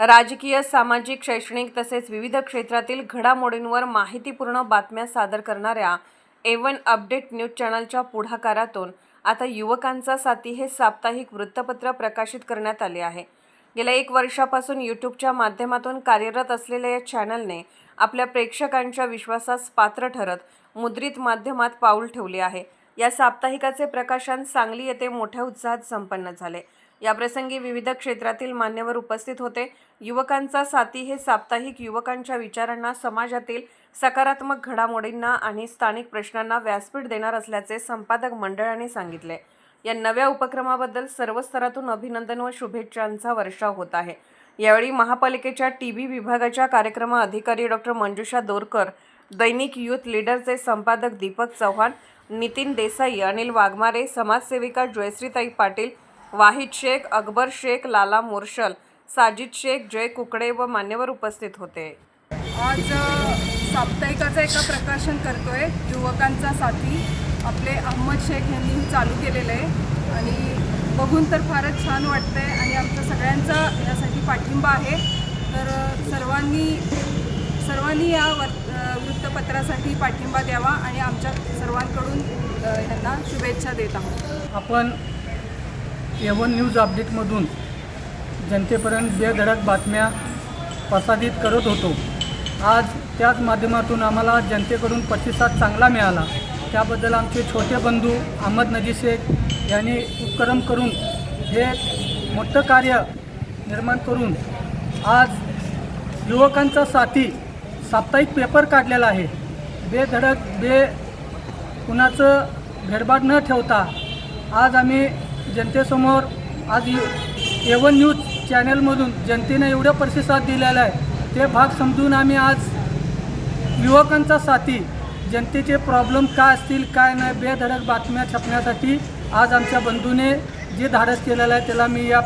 राजकीय सामाजिक शैक्षणिक तसेच विविध क्षेत्रातील घडामोडींवर माहितीपूर्ण बातम्या सादर करणाऱ्या एवन अपडेट न्यूज चॅनलच्या पुढाकारातून आता युवकांचा साथी हे साप्ताहिक वृत्तपत्र प्रकाशित करण्यात आले आहे. गेल्या एक वर्षापासून यूट्यूबच्या माध्यमातून कार्यरत असलेल्या या चॅनलने आपल्या प्रेक्षकांच्या विश्वासास पात्र ठरत मुद्रित माध्यमात पाऊल ठेवले आहे. या साप्ताहिकाचे प्रकाशन सांगली येथे मोठ्या उत्साहात संपन्न झाले. याप्रसंगी विविध क्षेत्रातील मान्यवर उपस्थित होते. युवकांचा साथी हे साप्ताहिक युवकांच्या विचारांना समाजातील सकारात्मक घडामोडींना आणि स्थानिक प्रश्नांना व्यासपीठ देणार असल्याचे संपादक मंडळाने सांगितले. या नव्या उपक्रमाबद्दल सर्व स्तरातून अभिनंदन व शुभेच्छांचा वर्षाव होत आहे. यावेळी महापालिकेच्या टी बी विभागाच्या कार्यक्रम अधिकारी डॉक्टर मंजुषा दोरकर दैनिक युथ लीडरचे संपादक दीपक चव्हाण नितीन देसाई अनिल वाघमारे समाजसेविका जयश्रीताई पाटील वाहिद शेख अकबर शेख लाला मोर्शल साजिद शेख जय कुकडे व मान्यवर उपस्थित होते. आज साप्ताहिकाचं एका प्रकाशन करतोय. युवकांचा साथी आपले अहमद शेख यांनी चालू केलेलं आहे. आणि बघून तर फारच छान वाटतंय. आणि आमचा सगळ्यांचा यासाठी पाठिंबा आहे. तर सर्वांनी सर्वांनी या वृत्तपत्रासाठी पाठिंबा द्यावा आणि आमच्या सर्वांकडून अ, ह्यांना शुभेच्छा देत आहोत. आपण एवन न्यूज अपडेटमधून जनतेपर्यंत बेधडक बातम्या प्रसारित करत होतो. आज त्याच माध्यमातून आम्हाला जनतेकडून प्रतिसाद चांगला मिळाला. त्याबद्दल आमचे छोटे बंधू अहमद नजी शेख यांनी उपक्रम करून हे मोठं कार्य निर्माण करून आज युवकांचा साथी साप्ताहिक पेपर काढलेला आहे. बेधडक बे कुणाचं भेडभाड न ठेवता आज आम्ही जनतेसमोर आज यू एवन न्यूज चॅनलमधून जनतेने एवढं प्रतिसाद दिलेला आहे. ते भाग समजून आम्ही आज युवकांचा साथी जनतेचे प्रॉब्लेम काय असतील काय नाही बेधडक बातम्या छापण्यासाठी आज आमच्या बंधूने जे धाडस केलेलं आहे त्याला मी या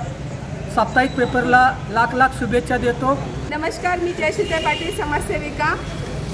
साप्ताहिक पेपरला लाख लाख शुभेच्छा देतो. नमस्कार मी जयश्रीताई पाटील समाजसेविका.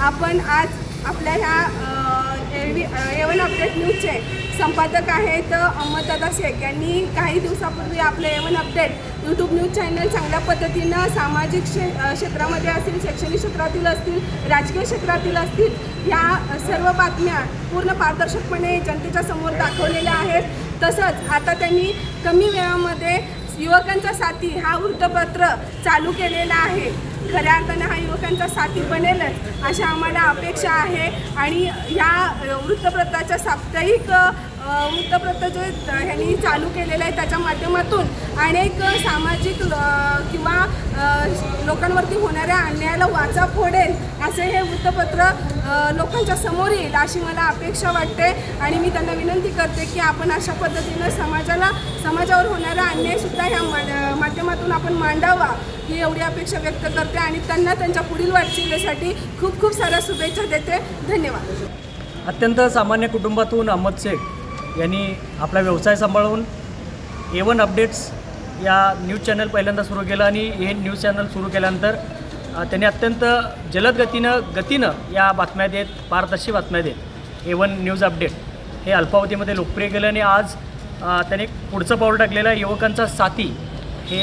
आपण आज आपल्या ह्या एवन अपडेट न्यूजचे संपादक आहेत अहमददादा शेख. यांनी काही दिवसापूर्वी आपलं A one update YouTube news channel चांगल्या पद्धतीनं सामाजिक क्षे क्षेत्रामध्ये असतील शैक्षणिक क्षेत्रातील असतील राजकीय क्षेत्रातील असतील ह्या सर्व बातम्या पूर्ण पारदर्शकपणे जनतेच्या समोर दाखवलेल्या आहेत. तसंच आता त्यांनी कमी वेळामध्ये युवकांचा साथी हा वृत्तपत्र चालू केलेला आहे. खऱ्या अर्थानं हा युवकांचा साथी बनेलच अशा आम्हाला अपेक्षा आहे. आणि ह्या वृत्तपत्राच्या साप्ताहिक वृत्तपत्र जे ह्यांनी चालू केलेलं आहे त्याच्या माध्यमातून. अनेक सामाजिक किंवा लोकांवरती होणाऱ्या अन्यायाला वाचा फोडेल असे हे वृत्तपत्र लोकांच्या समोर येईल अशी मला अपेक्षा वाटते. आणि मी त्यांना विनंती करते की आपण अशा पद्धतीनं समाजाला समाजावर होणारा अन्यायसुद्धा ह्या मा- माध्यमातून आपण मांडावा ही एवढी अपेक्षा व्यक्त करते. आणि त्यांना त्यांच्या पुढील वाटचालीसाठी खूप खूप साऱ्या शुभेच्छा देते. धन्यवाद. अत्यंत सामान्य कुटुंबातून अहमद शेख यांनी आपला व्यवसाय सांभाळून ए वन अपडेट्स या न्यूज चॅनल पहिल्यांदा सुरू केलं आणि हे न्यूज चॅनल सुरू केल्यानंतर त्यांनी अत्यंत जलद गतीनं गतीनं या बातम्या देत पारदर्शी बातम्या देत ए वन न्यूज अपडेट हे अल्पावधीमध्ये लोकप्रिय केलं आणि आज त्याने पुढचं पाऊल टाकलेलं आहे. युवकांचा साथी हे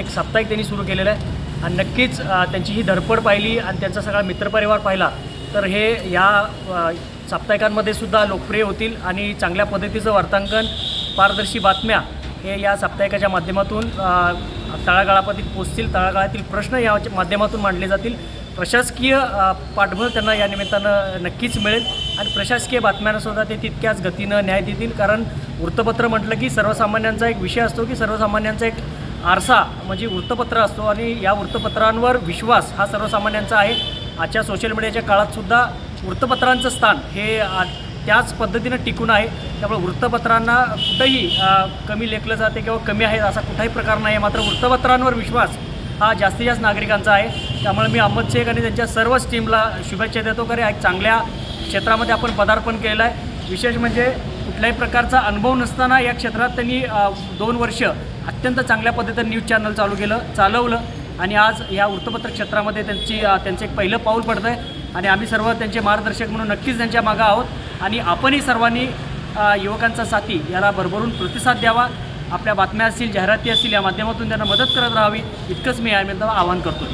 एक साप्ताहिक त्यांनी सुरू केलेलं आहे. आणि नक्कीच त्यांची ही धडपड पाहिली आणि त्यांचा सगळा मित्रपरिवार पाहिला तर हे या साप्ताहिकांमध्ये सुद्धा लोकप्रिय होतील आणि चांगल्या पद्धतीचं वार्तांकन पारदर्शी बातम्या हे या साप्ताहिकाच्या माध्यमातून अ, पोचतील तळागाळातील प्रश्न या माध्यमातून मांडले जातील. प्रशासकीय पाठबळ त्यांना या निमित्तानं नक्कीच मिळेल आणि प्रशासकीय बातम्यांनासुद्धा ते तितक्याच गतीनं न्याय देतील. कारण वृत्तपत्र म्हटलं की सर्वसामान्यांचा एक विषय असतो की सर्वसामान्यांचा एक आरसा म्हणजे वृत्तपत्र असतो. आणि या वृत्तपत्रांवर विश्वास हा सर्वसामान्यांचा आहे. आजच्या सोशल मीडियाच्या काळातसुद्धा वृत्तपत्रांचं स्थान हे त्याच पद्धतीनं टिकून आहे. त्यामुळे वृत्तपत्रांना कुठंही कमी लेखलं जाते किंवा कमी आहे असा कुठाही प्रकार नाही. आहे मात्र वृत्तपत्रांवर विश्वास हा जास्तीत जास्त नागरिकांचा आहे. त्यामुळे मी अहमद शेख आणि त्यांच्या सर्वच टीमला शुभेच्छा देतो कारण एक चांगल्या क्षेत्रामध्ये आपण पदार्पण केलेलं आहे. विशेष म्हणजे कुठल्याही प्रकारचा अनुभव नसताना या क्षेत्रात त्यांनी दोन वर्ष अत्यंत चांगल्या पद्धतीनं न्यूज चॅनल चालू केलं चालवलं. आणि आज या वृत्तपत्र क्षेत्रामध्ये त्यांची त्यांचं एक पहिलं पाऊल पडतं आहे आणि आम्ही सर्व त्यांचे मार्गदर्शक म्हणून नक्कीच त्यांच्या मागं आहोत. आणि आपणही सर्वांनी युवकांचा साथी याला भरभरून प्रतिसाद द्यावा. आपल्या बातम्या असतील जाहिराती असतील या माध्यमातून त्यांना मदत करत राहावी. इतकंच मी या आवाहन करतो